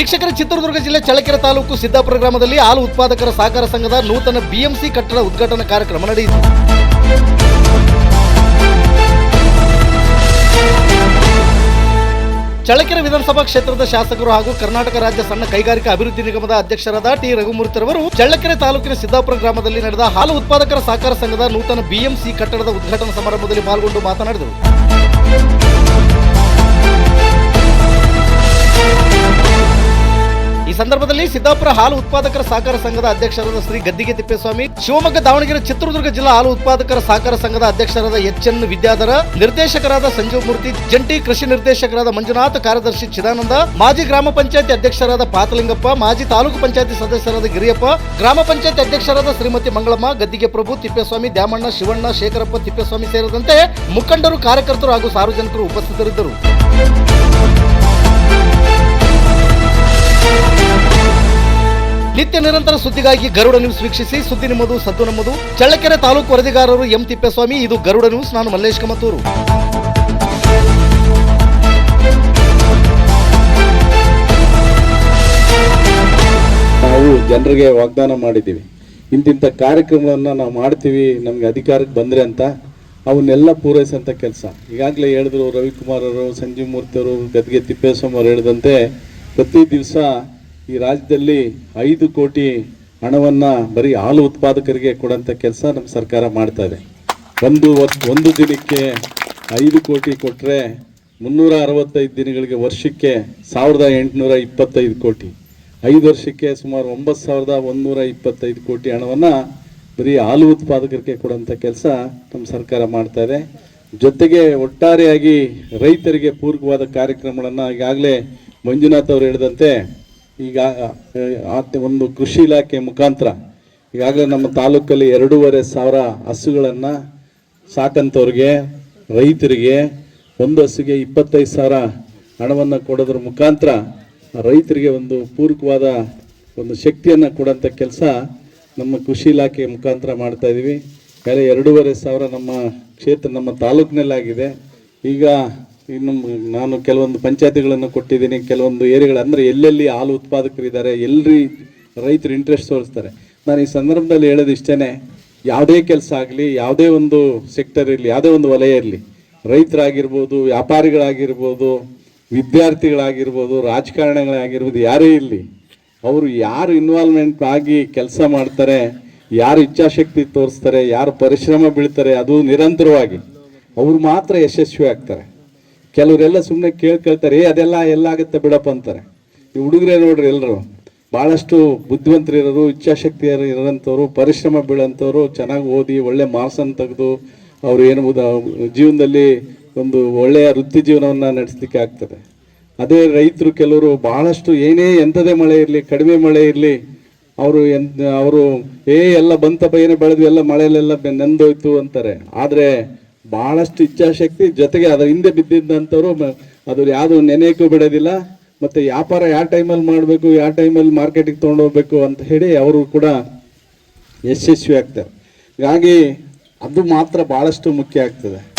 ವೀಕ್ಷಕರ, ಚಿತ್ರದುರ್ಗ ಜಿಲ್ಲೆ ಚಳ್ಳಕೆರೆ ತಾಲೂಕು ಸಿದ್ದಾಪುರ ಗ್ರಾಮದಲ್ಲಿ ಹಾಲು ಉತ್ಪಾದಕರ ಸಹಕಾರ ಸಂಘದ ನೂತನ ಬಿಎಂಸಿ ಕಟ್ಟಡ ಉದ್ಘಾಟನಾ ಕಾರ್ಯಕ್ರಮ ನಡೆಯಿತು. ಚಳ್ಳಕೆರೆ ವಿಧಾನಸಭಾ ಕ್ಷೇತ್ರದ ಶಾಸಕರು ಹಾಗೂ ಕರ್ನಾಟಕ ರಾಜ್ಯ ಸಣ್ಣ ಕೈಗಾರಿಕಾ ಅಭಿವೃದ್ಧಿ ನಿಗಮದ ಅಧ್ಯಕ್ಷರಾದ ಟಿ ರಘುಮೂರ್ತಿರವರು ಚಳ್ಳಕೆರೆ ತಾಲೂಕಿನ ಸಿದ್ದಾಪುರ ಗ್ರಾಮದಲ್ಲಿ ನಡೆದ ಹಾಲು ಉತ್ಪಾದಕರ ಸಹಕಾರ ಸಂಘದ ನೂತನ ಬಿಎಂಸಿ ಕಟ್ಟಡದ ಉದ್ಘಾಟನಾ ಸಮಾರಂಭದಲ್ಲಿ ಪಾಲ್ಗೊಂಡು ಮಾತನಾಡಿದರು. ಸಂದರ್ಭದಲ್ಲಿ ಸಿದ್ದಾಪುರ ಹಾಲು ಉತ್ಪಾದಕರ ಸಹಕಾರ ಸಂಘದ ಅಧ್ಯಕ್ಷರಾದ ಶ್ರೀ ಗದ್ದಿಗೆ ತಿಪ್ಪೇಸ್ವಾಮಿ, ಶಿವಮೊಗ್ಗ, ದಾವಣಗೆರೆ, ಚಿತ್ರದುರ್ಗ ಜಿಲ್ಲಾ ಹಾಲು ಉತ್ಪಾದಕರ ಸಹಕಾರ ಸಂಘದ ಅಧ್ಯಕ್ಷರಾದ ಎಚ್ ಎನ್ ವಿದ್ಯಾಧರ, ನಿರ್ದೇಶಕರಾದ ಸಂಜೀವ್ ಮೂರ್ತಿ, ಜಂಟಿ ಕೃಷಿ ನಿರ್ದೇಶಕರಾದ ಮಂಜುನಾಥ್, ಕಾರ್ಯದರ್ಶಿ ಚಿದಾನಂದ, ಮಾಜಿ ಗ್ರಾಮ ಪಂಚಾಯತಿ ಅಧ್ಯಕ್ಷರಾದ ಪಾತಲಿಂಗಪ್ಪ, ಮಾಜಿ ತಾಲೂಕು ಪಂಚಾಯತಿ ಸದಸ್ಯರಾದ ಗಿರಿಯಪ್ಪ, ಗ್ರಾಮ ಪಂಚಾಯತ್ ಅಧ್ಯಕ್ಷರಾದ ಶ್ರೀಮತಿ ಮಂಗಳಮ್ಮ, ಗದ್ದಿಗೆ ಪ್ರಭು ತಿಪ್ಪೇಸ್ವಾಮಿ, ದ್ಯಾಮಣ್ಣ, ಶಿವಣ್ಣ, ಶೇಖರಪ್ಪ ತಿಪ್ಪೇಸ್ವಾಮಿ ಸೇರಿದಂತೆ ಮುಖಂಡರು, ಕಾರ್ಯಕರ್ತರು ಹಾಗೂ ಸಾರ್ವಜನಿಕರು ಉಪಸ್ಥಿತರಿದ್ದರು. ನಿತ್ಯ ನಿರಂತರ ಸುದ್ದಿಗಾಗಿ ಗರುಡ ನ್ಯೂಸ್ ವೀಕ್ಷಿಸಿ, ಸುದ್ದಿ ನಿಮ್ಮದು, ಸದ್ದು ನಮ್ಮದು. ಚಳ್ಳಕೆರೆ ತಾಲೂಕು ವರದಿಗಾರರು ಎಂ ತಿಪ್ಪೇಸ್ವಾಮಿ, ಇದು ಗರುಡ ನ್ಯೂಸ್ ನಾನು ಮಲ್ಲೇಶ್ ಕಮತೂರು ನಾವು ಜನರಿಗೆ ವಾಗ್ದಾನ ಮಾಡಿದ್ದೀವಿ. ಇಂತಿಂಥ ಕಾರ್ಯಕ್ರಮವನ್ನು ನಾವು ಮಾಡ್ತೀವಿ, ನಮಗೆ ಅಧಿಕಾರಕ್ಕೆ ಬಂದರೆ ಅಂತ. ಅವನ್ನೆಲ್ಲ ಪೂರೈಸೋಂಥ ಕೆಲಸ. ಈಗಾಗಲೇ ಹೇಳಿದ್ರು ರವಿಕುಮಾರ್ ಅವರು, ಸಂಜೀವ್ ಮೂರ್ತಿ ಅವರು, ಗದ್ಗೆ ತಿಪ್ಪೇಸ್ವಾಮಿ ಅವರು ಹೇಳಿದಂತೆ, ಪ್ರತಿ ದಿವಸ ಈ ರಾಜ್ಯದಲ್ಲಿ ಐದು ಕೋಟಿ ಹಣವನ್ನು ಬರೀ ಹಾಲು ಉತ್ಪಾದಕರಿಗೆ ಕೊಡೋಂಥ ಕೆಲಸ ನಮ್ಮ ಸರ್ಕಾರ ಮಾಡ್ತಾ ಇದೆ. ಒಂದು ಒಂದು ದಿನಕ್ಕೆ ಐದು ಕೋಟಿ ಕೊಟ್ಟರೆ ಮುನ್ನೂರ ಅರವತ್ತೈದು ದಿನಗಳಿಗೆ ವರ್ಷಕ್ಕೆ ಸಾವಿರದ ಎಂಟುನೂರ ಇಪ್ಪತ್ತೈದು ಕೋಟಿ. ಐದು ವರ್ಷಕ್ಕೆ ಸುಮಾರು ಒಂಬತ್ತು ಸಾವಿರದ ಒಂದೂರ ಇಪ್ಪತ್ತೈದು ಕೋಟಿ ಹಣವನ್ನು ಬರೀ ಹಾಲು ಉತ್ಪಾದಕರಿಗೆ ಕೊಡುವಂಥ ಕೆಲಸ ನಮ್ಮ ಸರ್ಕಾರ ಮಾಡ್ತಾ ಇದೆ. ಜೊತೆಗೆ ಒಟ್ಟಾರೆಯಾಗಿ ರೈತರಿಗೆ ಪೂರಕವಾದ ಕಾರ್ಯಕ್ರಮಗಳನ್ನು ಈಗಾಗಲೇ ಮಂಜುನಾಥ್ ಅವರು ಹೇಳಿದಂತೆ ಈಗ ಒಂದು ಕೃಷಿ ಇಲಾಖೆ ಮುಖಾಂತರ ಈಗಾಗಲೇ ನಮ್ಮ ತಾಲೂಕಲ್ಲಿ ಎರಡೂವರೆ ಸಾವಿರ ಹಸುಗಳನ್ನು ಸಾಕಂಥವ್ರಿಗೆ ರೈತರಿಗೆ, ಒಂದು ಹಸುಗೆ ಇಪ್ಪತ್ತೈದು ಸಾವಿರ ಹಣವನ್ನು ಕೊಡೋದ್ರ ಮುಖಾಂತರ ರೈತರಿಗೆ ಒಂದು ಪೂರಕವಾದ ಒಂದು ಶಕ್ತಿಯನ್ನು ಕೊಡೋಂಥ ಕೆಲಸ ನಮ್ಮ ಕೃಷಿ ಇಲಾಖೆ ಮುಖಾಂತರ ಮಾಡ್ತಾಯಿದ್ದೀವಿ ಬೇರೆ ಎರಡೂವರೆ ಸಾವಿರ ನಮ್ಮ ಕ್ಷೇತ್ರ, ನಮ್ಮ ತಾಲೂಕಿನಲ್ಲಾಗಿದೆ. ಈಗ ಇನ್ನು ನಾನು ಕೆಲವೊಂದು ಪಂಚಾಯತಿಗಳನ್ನು ಕೊಟ್ಟಿದ್ದೀನಿ, ಕೆಲವೊಂದು ಏರಿಯಾಗಳು, ಅಂದರೆ ಎಲ್ಲೆಲ್ಲಿ ಹಾಲು ಉತ್ಪಾದಕರಿದ್ದಾರೆ ಎಲ್ಲರಿ ರೈತರು ಇಂಟ್ರೆಸ್ಟ್ ತೋರಿಸ್ತಾರೆ. ನಾನು ಈ ಸಂದರ್ಭದಲ್ಲಿ ಹೇಳೋದು ಇಷ್ಟೇ ಯಾವುದೇ ಕೆಲಸ ಆಗಲಿ, ಯಾವುದೇ ಒಂದು ಸೆಕ್ಟರ್ ಇರಲಿ, ಯಾವುದೇ ಒಂದು ವಲಯ ಇರಲಿ, ರೈತರಾಗಿರ್ಬೋದು, ವ್ಯಾಪಾರಿಗಳಾಗಿರ್ಬೋದು, ವಿದ್ಯಾರ್ಥಿಗಳಾಗಿರ್ಬೋದು, ರಾಜಕಾರಣಿಗಳಾಗಿರ್ಬೋದು, ಯಾರೇ ಇರಲಿ, ಅವರು ಯಾರು ಇನ್ವಾಲ್ವ್ಮೆಂಟ್ ಆಗಿ ಕೆಲಸ ಮಾಡ್ತಾರೆ, ಯಾರು ಇಚ್ಛಾಶಕ್ತಿ ತೋರಿಸ್ತಾರೆ, ಯಾರು ಪರಿಶ್ರಮ ಬೀಳ್ತಾರೆ, ಅದು ನಿರಂತರವಾಗಿ, ಅವರು ಮಾತ್ರ ಯಶಸ್ವಿ ಆಗ್ತಾರೆ ಕೆಲವರೆಲ್ಲ ಸುಮ್ಮನೆ ಕೇಳ್ಕೊಳ್ತಾರೆ ಏ, ಅದೆಲ್ಲ ಎಲ್ಲಾಗತ್ತೆ ಬಿಡಪ್ಪ ಅಂತಾರೆ. ಈ ಹುಡುಗರೇ ನೋಡ್ರಿ ಎಲ್ಲರೂ ಭಾಳಷ್ಟು ಬುದ್ಧಿವಂತರಿರೋರು ಇಚ್ಛಾಶಕ್ತಿ ಇರೋಂಥವ್ರು, ಪರಿಶ್ರಮ ಬೀಳೋಂಥವ್ರು, ಚೆನ್ನಾಗಿ ಓದಿ, ಒಳ್ಳೆ ಮಾರ್ಕ್ಸನ್ನು ತೆಗೆದು, ಅವರು ಏನು ಜೀವನದಲ್ಲಿ ಒಂದು ಒಳ್ಳೆಯ ವೃತ್ತಿ ಜೀವನವನ್ನು ನಡೆಸಲಿಕ್ಕೆ ಆಗ್ತದೆ. ಅದೇ ರೈತರು ಕೆಲವರು ಬಹಳಷ್ಟು, ಏನೇ ಎಂಥದೇ ಮಳೆ ಇರಲಿ, ಕಡಿಮೆ ಮಳೆ ಇರಲಿ, ಅವರು ಎನ್, ಅವರು, ಏ, ಎಲ್ಲ ಬಂತಪ್ಪ ಏನೇ ಬೆಳೆದ್ವಿ, ಎಲ್ಲ ಮಳೆಯಲ್ಲೆಲ್ಲ ನೆಂದೋಯ್ತು ಅಂತಾರೆ. ಆದರೆ ಬಹಳಷ್ಟು ಇಚ್ಛಾಶಕ್ತಿ ಜೊತೆಗೆ ಅದರ ಹಿಂದೆ ಬಿದ್ದಿದ್ದಂಥವ್ರು ಅದ್ರ ಅದು ಯಾವುದು ನೆನೆಯಕ್ಕೂ ಬಿಡೋದಿಲ್ಲ. ಮತ್ತು ವ್ಯಾಪಾರ ಯಾವ ಟೈಮಲ್ಲಿ ಮಾಡಬೇಕು, ಯಾವ ಟೈಮಲ್ಲಿ ಮಾರ್ಕೆಟಿಗೆ ತೊಗೊಂಡೋಗ್ಬೇಕು ಅಂತ ಹೇಳಿ ಅವರು ಕೂಡ ಯಶಸ್ವಿ ಆಗ್ತಾರೆ. ಹೀಗಾಗಿ ಅದು ಮಾತ್ರ ಭಾಳಷ್ಟು ಮುಖ್ಯ ಆಗ್ತದೆ.